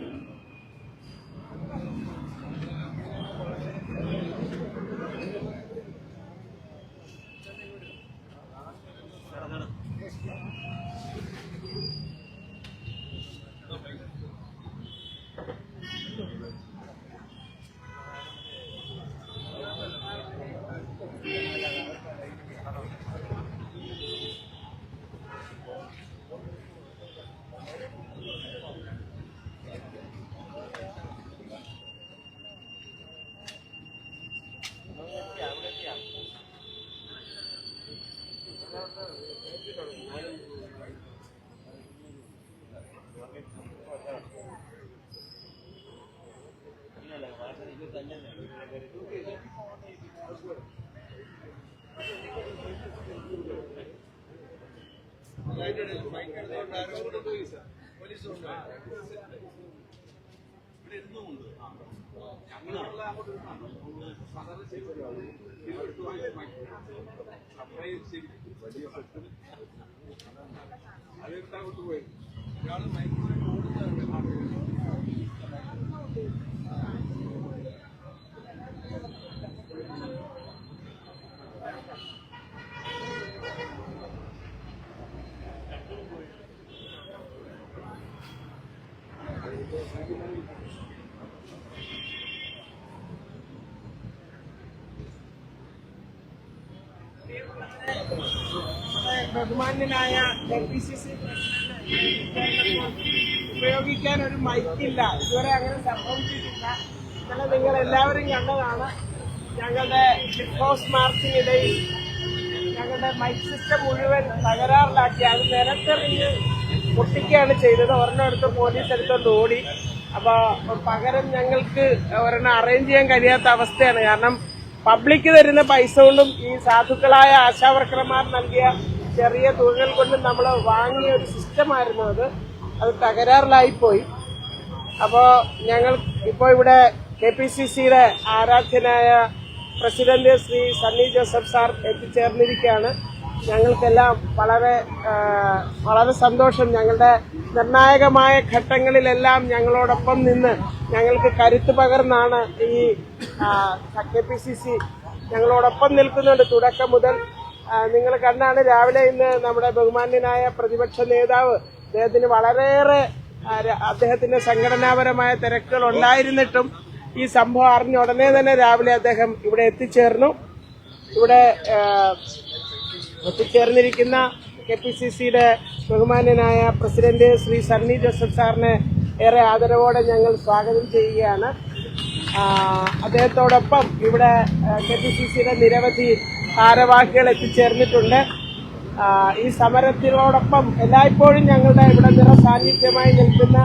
bilmiyorum. അത് ഇവിടെ അങ്ങോട്ട് പോയി ഒരാൾ മയക്കുമായി ബഹുമാന്യനായ എൻ പി സി സി ഉപയോഗിക്കാൻ ഒരു മൈക്കില്ല. ഇതുവരെ അങ്ങനെ സംഭവിച്ചിട്ടില്ല. ഇന്നലെ നിങ്ങൾ എല്ലാവരും കണ്ടതാണ് ഞങ്ങളുടെ ഹിറ്റ് ഹൗസ് മാർച്ചിനിടയിൽ ഞങ്ങളുടെ മൈക്ക് സിസ്റ്റം മുഴുവൻ തകരാറിലാക്കി. അത് നിരത്തെറിഞ്ഞ് പൊട്ടിക്കുകയാണ് ചെയ്തത്. ഒരെണ്ണം എടുത്ത് പോലീസ് എടുത്തോണ്ട് ഓടി. അപ്പോൾ പകരം ഞങ്ങൾക്ക് ഒരെണ്ണം അറേഞ്ച് ചെയ്യാൻ കഴിയാത്ത അവസ്ഥയാണ്. കാരണം പബ്ലിക് തരുന്ന പൈസ കൊണ്ടും ഈ സാധുക്കളായ ആശാവർക്കർമാർ നൽകിയ ചെറിയ തുകകൾ കൊണ്ട് നമ്മൾ വാങ്ങിയ ഒരു സിസ്റ്റമായിരുന്നു അത്. അത് തകരാറിലായിപ്പോയി അപ്പോൾ ഞങ്ങൾ ഇപ്പോൾ ഇവിടെ കെ പി സി സിയുടെ ആരാധ്യനായ പ്രസിഡന്റ് ശ്രീ സണ്ണി ജോസഫ് സാർ എത്തിച്ചേർന്നിരിക്കുകയാണ്. ഞങ്ങൾക്കെല്ലാം വളരെ വളരെ സന്തോഷം. ഞങ്ങളുടെ നിർണായകമായ ഘട്ടങ്ങളിലെല്ലാം ഞങ്ങളോടൊപ്പം നിന്ന് ഞങ്ങൾക്ക് കരുത്ത് പകർന്നാണ് ഈ കെ പി സി സി ഞങ്ങളോടൊപ്പം നിൽക്കുന്നുണ്ട് തുടക്കം മുതൽ നിങ്ങൾ കണ്ടാണ് രാവിലെ ഇന്ന് നമ്മുടെ ബഹുമാന്യനായ പ്രതിപക്ഷ നേതാവ് അദ്ദേഹത്തിന് വളരെയേറെ അദ്ദേഹത്തിന്റെ സംഘടനാപരമായ തിരക്കുകൾ ഉണ്ടായിരുന്നിട്ടും ഈ സംഭവം അറിഞ്ഞ ഉടനെ തന്നെ രാവിലെ അദ്ദേഹം ഇവിടെ എത്തിച്ചേർന്നു. ഇവിടെ എത്തിച്ചേർന്നിരിക്കുന്ന കെ പി സി സിയുടെ ബഹുമാന്യനായ പ്രസിഡന്റ് ശ്രീ സണ്ണി ജോസഫ് സാറിനെ ഏറെ ആദരവോടെ ഞങ്ങൾ സ്വാഗതം ചെയ്യുകയാണ്. അദ്ദേഹത്തോടൊപ്പം ഇവിടെ കെ പി സി സിയുടെ നിരവധി ഭാരവാഹികൾ എത്തിച്ചേർന്നിട്ടുണ്ട്. ഈ സമരത്തിനോടൊപ്പം എല്ലായ്പ്പോഴും ഞങ്ങളുടെ ഇവിടെ നിറസാന്നിധ്യമായി നിൽക്കുന്ന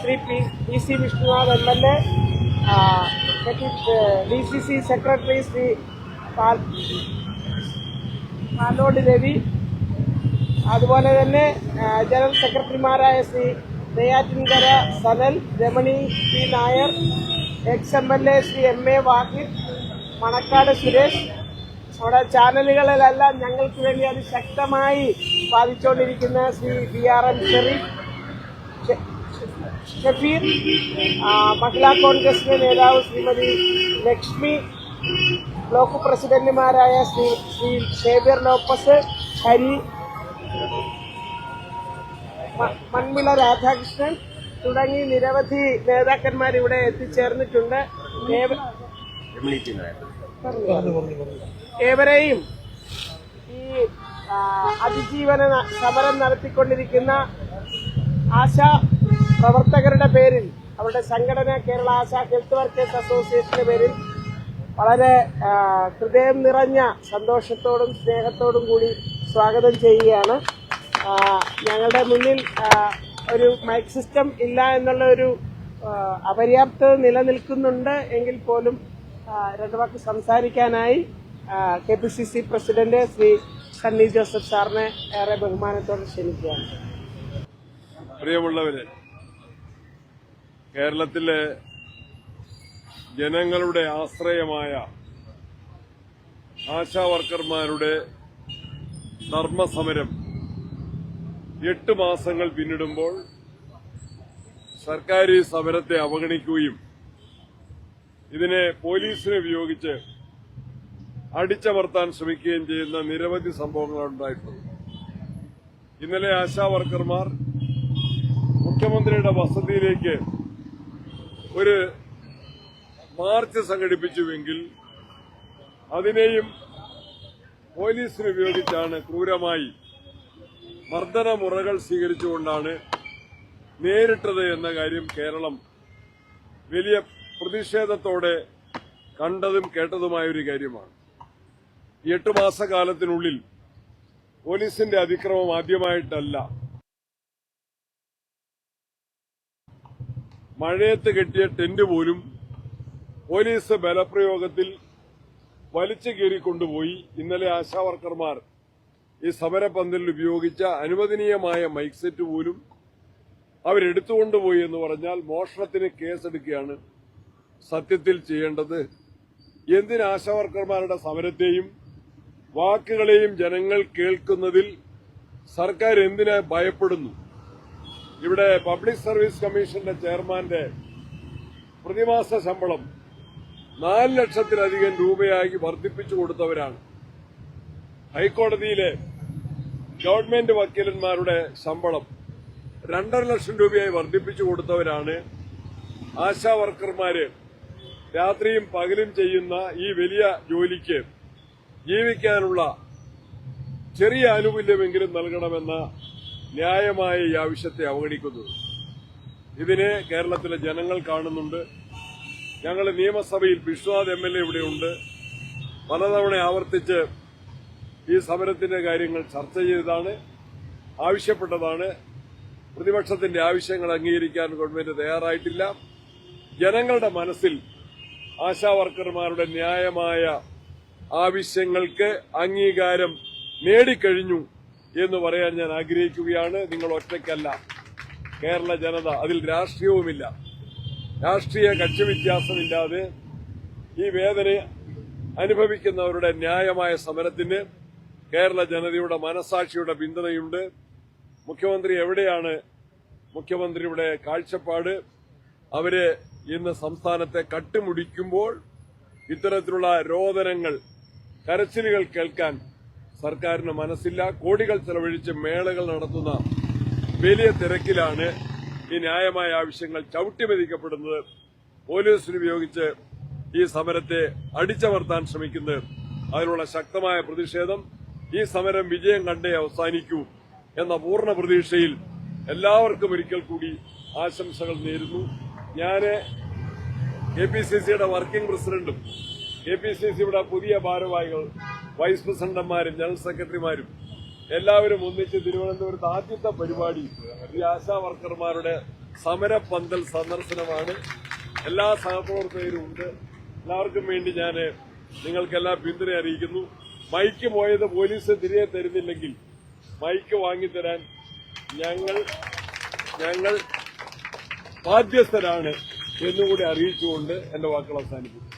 Shri P P C Vishnunath M L A D C C secretary Shri Palode Ravi അതുപോലെ തന്നെ ജനറൽ സെക്രട്ടറിമാരായ Shri Neyyattinkara Sanal Ramani P Nair ex M L A Shri M A Vahid Manakkad Suresh നമ്മുടെ ചാനലുകളിലെല്ലാം ഞങ്ങൾക്ക് വേണ്ടി അത് ശക്തമായി ബാധിച്ചുകൊണ്ടിരിക്കുന്ന Shri B R M Sherif Shafeer Mahila കോൺഗ്രസിന്റെ നേതാവ് ശ്രീമതി ലക്ഷ്മി ബ്ലോക്ക് പ്രസിഡന്റുമാരായ ശ്രീ ശ്രീ ഷേബിയർ ലോപ്പസ് ഹരി മൺവിള രാധാകൃഷ്ണൻ തുടങ്ങി നിരവധി നേതാക്കന്മാർ ഇവിടെ എത്തിച്ചേർന്നിട്ടുണ്ട് ഏവ- ഏവരെയും ഈ അതിജീവന സമരം നടത്തിക്കൊണ്ടിരിക്കുന്ന ആശാ പ്രവർത്തകരുടെ പേരിൽ അവരുടെ സംഘടന കേരള ആശാ ഹെൽത്ത് വർക്കേഴ്സ് അസോസിയേഷന്റെ പേരിൽ വളരെ ഹൃദയം നിറഞ്ഞ സന്തോഷത്തോടും സ്നേഹത്തോടും കൂടി സ്വാഗതം ചെയ്യുകയാണ്. ഞങ്ങളുടെ മുന്നിൽ ഒരു മൈക്ക് സിസ്റ്റം ഇല്ല എന്നുള്ള ഒരു അപര്യാപ്തത നിലനിൽക്കുന്നുണ്ട് എങ്കിൽ പോലും രണ്ടു വാക്ക് സംസാരിക്കാനായി K P C C president Shri Sunny Joseph സാറിനെ ഏറെ ബഹുമാനത്തോടെ ക്ഷണിക്കുകയാണ്. പ്രിയമുള്ളവരെ കേരളത്തിലെ ജനങ്ങളുടെ ആശ്രയമായ ആശാ വർക്കർമാരുടെ ധർമ്മസമരം എട്ട് മാസങ്ങൾ പിന്നിടുമ്പോൾ സർക്കാർ ഈ സമരത്തെ അവഗണിക്കുകയും ഇതിനെ പോലീസിനെ ഉപയോഗിച്ച് അടിച്ചമർത്താൻ ശ്രമിക്കുകയും ചെയ്യുന്ന നിരവധി സംഭവങ്ങളാണ് ഉണ്ടായിട്ടുള്ളത്. ഇന്നലെ ആശാ വർക്കർമാർ മുഖ്യമന്ത്രിയുടെ വസതിയിലേക്ക് ഒരു മാർച്ച് സംഘടിപ്പിച്ചുവെങ്കിൽ അതിനെയും പോലീസിനെ ഉപയോഗിച്ചാണ് ക്രൂരമായി മർദ്ദന മുറകൾ സ്വീകരിച്ചുകൊണ്ടാണ് നേരിട്ടത് എന്ന കാര്യം കേരളം വലിയ പ്രതിഷേധത്തോടെ കണ്ടതും കേട്ടതുമായ ഒരു കാര്യമാണ്. എട്ട് മാസക്കാലത്തിനുള്ളിൽ പോലീസിന്റെ അതിക്രമം ആദ്യമായിട്ടല്ല. മഴയത്ത് കെട്ടിയ ടെന്റ് പോലും പോലീസ് ബലപ്രയോഗത്തിൽ വലിച്ചു കീറിക്കൊണ്ടുപോയി ഇന്നലെ ആശാവർക്കർമാർ ഈ സമരപന്തലിൽ ഉപയോഗിച്ച അനുവദനീയമായ മൈക്ക് സെറ്റ് പോലും അവരെടുത്തുകൊണ്ടുപോയി എന്ന് പറഞ്ഞാൽ മോഷണത്തിന് കേസെടുക്കുകയാണ് സത്യത്തിൽ ചെയ്യേണ്ടത്. എന്തിന് ആശാവർക്കർമാരുടെ സമരത്തെയും വാക്കുകളെയും ജനങ്ങൾ കേൾക്കുന്നതിൽ സർക്കാർ എന്തിന് ഭയപ്പെടുന്നു? ഇവിടെ പബ്ലിക് സർവീസ് കമ്മീഷന്റെ ചെയർമാന്റെ പ്രതിമാസ ശമ്പളം നാല് ലക്ഷത്തിലധികം രൂപയായി വർദ്ധിപ്പിച്ചു കൊടുത്തവരാണ്. ഹൈക്കോടതിയിലെ ഗവൺമെന്റ് വക്കീലന്മാരുടെ ശമ്പളം രണ്ടര ലക്ഷം രൂപയായി വർദ്ധിപ്പിച്ചു കൊടുത്തവരാണ് ആശാ വർക്കർമാര്. രാത്രിയും പകലും ചെയ്യുന്ന ഈ വലിയ ജോലിക്ക് ജീവിക്കാനുള്ള ചെറിയ ആനുകൂല്യമെങ്കിലും നൽകണമെന്ന ന്യായമായ ഈ ആവശ്യത്തെ അവഗണിക്കുന്നത് ഇതിനെ കേരളത്തിലെ ജനങ്ങൾ കാണുന്നുണ്ട്. ഞങ്ങൾ നിയമസഭയിൽ വിശ്വനാഥ് എം എൽ എ ഇവിടെയുണ്ട് പലതവണ ആവർത്തിച്ച് ഈ സമരത്തിന്റെ കാര്യങ്ങൾ ചർച്ച ചെയ്തതാണ് ആവശ്യപ്പെട്ടതാണ്. പ്രതിപക്ഷത്തിന്റെ ആവശ്യങ്ങൾ അംഗീകരിക്കാൻ ഗവൺമെന്റ് തയ്യാറായിട്ടില്ല. ജനങ്ങളുടെ മനസ്സിൽ ആശാവർക്കർമാരുടെ ന്യായമായ ആവശ്യങ്ങൾക്ക് അംഗീകാരം നേടിക്കഴിഞ്ഞു എന്ന് പറയാൻ ഞാൻ ആഗ്രഹിക്കുകയാണ്. നിങ്ങൾ ഒറ്റയ്ക്കല്ല. കേരള ജനത അതിൽ രാഷ്ട്രീയവുമില്ല. രാഷ്ട്രീയ കക്ഷി വ്യത്യാസമില്ലാതെ ഈ വേദന അനുഭവിക്കുന്നവരുടെ ന്യായമായ സമരത്തിന് കേരള ജനതയുടെ മനസാക്ഷിയുടെ പിന്തുണയുണ്ട്. മുഖ്യമന്ത്രി എവിടെയാണ് മുഖ്യമന്ത്രിയുടെ കാഴ്ചപ്പാട്? അവരെ ഇന്ന് സംസ്ഥാനത്തെ കട്ടുമുടിക്കുമ്പോൾ ഇത്തരത്തിലുള്ള രോദനങ്ങൾ കരച്ചിലുകൾ കേൾക്കാൻ സർക്കാരിന് മനസ്സില്ല. കോടികൾ ചെലവഴിച്ച് മേളകൾ നടത്തുന്ന വലിയ തിരക്കിലാണ് ഈ ന്യായമായ ആവശ്യങ്ങൾ ചവിട്ടിമതിക്കപ്പെടുന്നത്. പോലീസിന് ഉപയോഗിച്ച് ഈ സമരത്തെ അടിച്ചമർത്താൻ ശ്രമിക്കുന്നത് അതിനുള്ള ശക്തമായ പ്രതിഷേധം. ഈ സമരം വിജയം കണ്ടേ അവസാനിക്കൂ എന്ന പൂർണ പ്രതീക്ഷയിൽ എല്ലാവർക്കും ഒരിക്കൽ കൂടി ആശംസകൾ നേരുന്നു. ഞാൻ കെ പി സി സിയുടെ വർക്കിംഗ് പ്രസിഡന്റും കെ പി സി സിയുടെ പുതിയ ഭാരവാഹികൾ വൈസ് പ്രസിഡന്റുമാരും ജനറൽ സെക്രട്ടറിമാരും എല്ലാവരും ഒന്നിച്ച് തിരുവനന്തപുരത്ത് ആദ്യത്തെ പരിപാടി ഈ ആശാ വർക്കർമാരുടെ സമരപന്തൽ സന്ദർശനമാണ്. എല്ലാ സഹപ്രവർത്തകരും ഉണ്ട്. എല്ലാവർക്കും വേണ്ടി ഞാൻ നിങ്ങൾക്കെല്ലാം പിന്തുണ അറിയിക്കുന്നു. മൈക്ക് പോയത് പോലീസ് തിരികെ തരുന്നില്ലെങ്കിൽ മൈക്ക് വാങ്ങിത്തരാൻ ഞങ്ങൾ ഞങ്ങൾ ബാധ്യസ്ഥരാണ് എന്നുകൂടി അറിയിച്ചുകൊണ്ട് എന്റെ വാക്കുകൾ അവസാനിപ്പിക്കും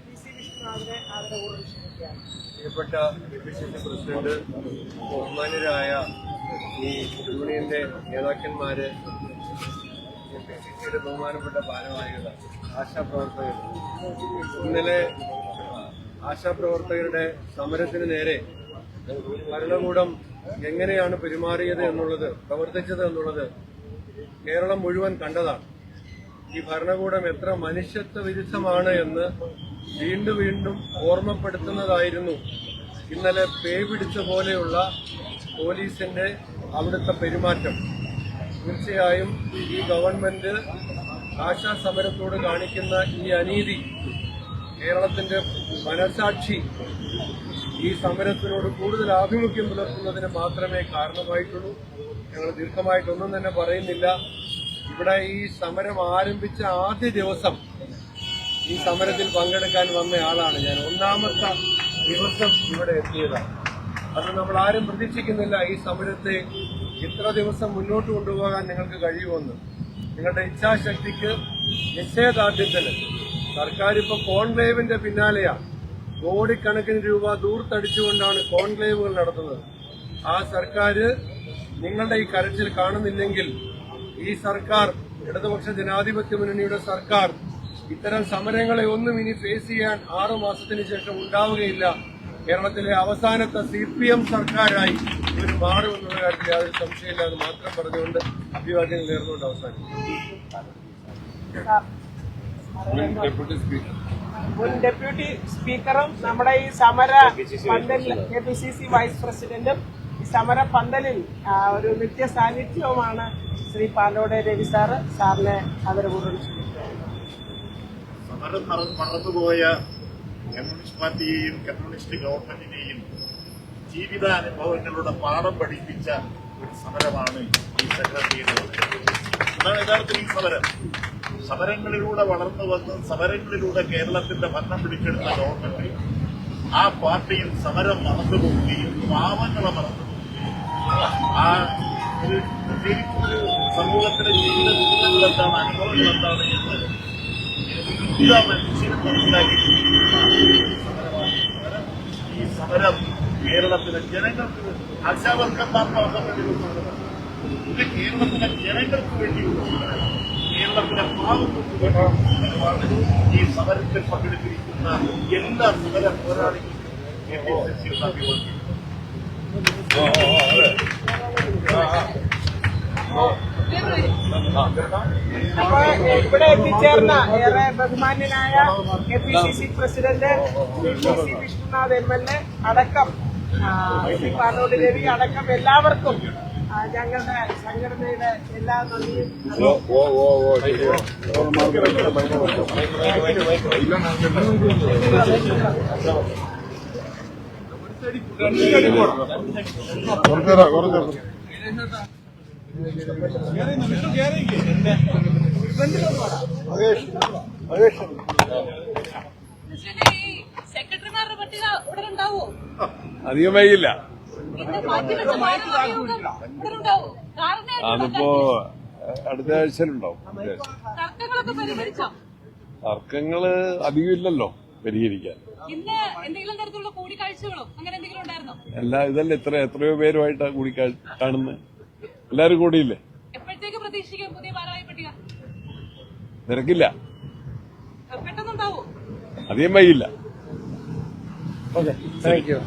പ്രിയപ്പെട്ട K P C C president ബഹുമാനരായ ഈ യൂണിയന്റെ നേതാക്കന്മാര് സിയുടെ ബഹുമാനപ്പെട്ട ഭാരവാഹികൾ ആശാപ്രവർത്തകർ. ഇന്നലെ ആശാപ്രവർത്തകരുടെ സമരത്തിന് നേരെ ഭരണകൂടം എങ്ങനെയാണ് പെരുമാറിയത് എന്നുള്ളത് പ്രവർത്തിച്ചത് എന്നുള്ളത് കേരളം മുഴുവൻ കണ്ടതാണ്. ഈ ഭരണകൂടം എത്ര മനുഷ്യത്വ വിരുദ്ധമാണ് എന്ന് വീണ്ടും വീണ്ടും ഓർമ്മപ്പെടുത്തുന്നതായിരുന്നു. ഇന്നലെ പേ പിടിച്ച പോലെയുള്ള പോലീസിന്റെ അവിടുത്തെ പെരുമാറ്റം. തീർച്ചയായും ഈ ഗവൺമെന്റ് ആശാ സമരത്തോട് കാണിക്കുന്ന ഈ അനീതി കേരളത്തിന്റെ മനസാക്ഷി ഈ സമരത്തിനോട് കൂടുതൽ ആഭിമുഖ്യം പുലർത്തുന്നതിന് മാത്രമേ കാരണമായിട്ടുള്ളൂ. ഞങ്ങൾ ദീർഘമായിട്ടൊന്നും തന്നെ പറയുന്നില്ല. ഇവിടെ ഈ സമരം ആരംഭിച്ച ആദ്യ ദിവസം ഈ സമരത്തിൽ പങ്കെടുക്കാൻ വന്ന ആളാണ് ഞാൻ. ഒന്നാമത്തെ ദിവസം ഇവിടെ എത്തിയതാണ്. അത് നമ്മൾ ആരും പ്രതീക്ഷിക്കുന്നില്ല ഈ സമരത്തെ ഇത്ര ദിവസം മുന്നോട്ട് കൊണ്ടുപോകാൻ നിങ്ങൾക്ക് കഴിയുമെന്ന്. നിങ്ങളുടെ ഇച്ഛാശക്തിക്ക് നിശ്ചയദാർഢ്യത്തിന് സർക്കാർ ഇപ്പൊ കോൺക്ലേവിന്റെ പിന്നാലെയാണ് കോടിക്കണക്കിന് രൂപ ദൂർത്തടിച്ചുകൊണ്ടാണ് കോൺക്ലേവുകൾ നടത്തുന്നത്. ആ സർക്കാർ നിങ്ങളുടെ ഈ കരച്ചിൽ കാണുന്നില്ലെങ്കിൽ ഈ സർക്കാർ ഇടതുപക്ഷ ജനാധിപത്യ മുന്നണിയുടെ സർക്കാർ ഇത്തരം സമരങ്ങളെ ഒന്നും ഇനി ഫേസ് ചെയ്യാൻ ആറു മാസത്തിന് ശേഷം ഉണ്ടാവുകയില്ല. കേരളത്തിലെ അവസാനത്തെ സി പി എം സർക്കാരായി ഇവർ മാറുമെന്നുള്ള കാര്യത്തിൽ യാതൊരു സംശയമില്ല എന്ന് മാത്രം പറഞ്ഞുകൊണ്ട് അഭിവാദ്യം നേർന്നുകൊണ്ട് അവസാനിക്കും ഡെപ്യൂട്ടി സ്പീക്കർ മുൻ ഡെപ്യൂട്ടി സ്പീക്കറും നമ്മുടെ ഈ സമര പന്തലിൽ K P C C vice പ്രസിഡന്റും ഈ സമര പന്തലിൽ ഒരു നിത്യ സാന്നിധ്യവുമാണ് ശ്രീ പാലോടെ രവി സാറ് സാറിനെ ആദരപൂർവം മറ- മറന്നുപോയ കമ്മ്യൂണിസ്റ്റ് പാർട്ടിയെയും കമ്മ്യൂണിസ്റ്റ് ഗവൺമെന്റിനെയും ജീവിതാനുഭവങ്ങളുടെ പാഠം പഠിപ്പിച്ച ഒരു സമരമാണ് ഈ സെക്രട്ടേറിയറ്റ് അതാണ് യഥാർത്ഥത്തിൽ ഈ സമരം. സമരങ്ങളിലൂടെ വളർന്നു വന്ന് സമരങ്ങളിലൂടെ കേരളത്തിന്റെ ഭരണം പിടിച്ചെടുത്ത ഗവൺമെന്റ് ആ പാർട്ടിയിൽ സമരം മറന്നുപോവുകയും പാവങ്ങളെ മറന്നുപോവുകയും ആ ഒരു സമൂഹത്തിന്റെ ജീവിത ദുരിതങ്ങൾ എന്താണ് അനുഭവങ്ങൾ എന്താണ് എന്ന് എല്ലാ മനുഷ്യരും മനസ്സിലാക്കി ഈ സമരം കേരളത്തിലെ ജനങ്ങൾക്ക് ആശാവർക്കന്മാർക്ക് അവസരം വേണ്ടിയിട്ടുള്ളത് ഇത് കേരളത്തിലെ ജനങ്ങൾക്ക് വേണ്ടിയുള്ള കേരളത്തിലെ പാവങ്ങൾക്ക് വേണ്ടിയുള്ള ഈ സമരത്തിൽ പങ്കെടുത്തിരിക്കുന്ന എല്ലാ സമര പോരാളികൾക്കും അഭിവാദ്യം അപ്പൊ ഇവിടെ എത്തിച്ചേർന്ന ഏറെ ബഹുമാന്യനായ K P C C president P C Vishnunath M L A അടക്കം ശ്രീ രവി അടക്കം എല്ലാവർക്കും ഞങ്ങളുടെ സംഘടനയുടെ എല്ലാ നന്ദിയും. കുറച്ചേരാ കുറച്ചേരാ പ്രസിഡന്റ്, ഈ സെക്രട്ടറിമാരുടെ പട്ടിക ഉടൻ ഉണ്ടാവോ അധികം പിന്നെ മാറ്റിവെച്ച ഭാരവാഹിയോഗം ഉടൻ ഉണ്ടാവോ കാരണം അതിപ്പോ അടുത്ത ആഴ്ചയിലുണ്ടാവും തർക്കങ്ങൾ അധികം ഇല്ലല്ലോ പരിഹരിക്കാൻ എല്ലാ ഇതല്ല എത്ര എത്രയോ പേരുമായിട്ടാണ് കൂടി കാണുന്നത് എല്ലാരും കൂടിയില്ലേ? പെട്ടെന്നുണ്ടാവോ? അധികം വൈകില്ല ഓക്കെ താങ്ക് യു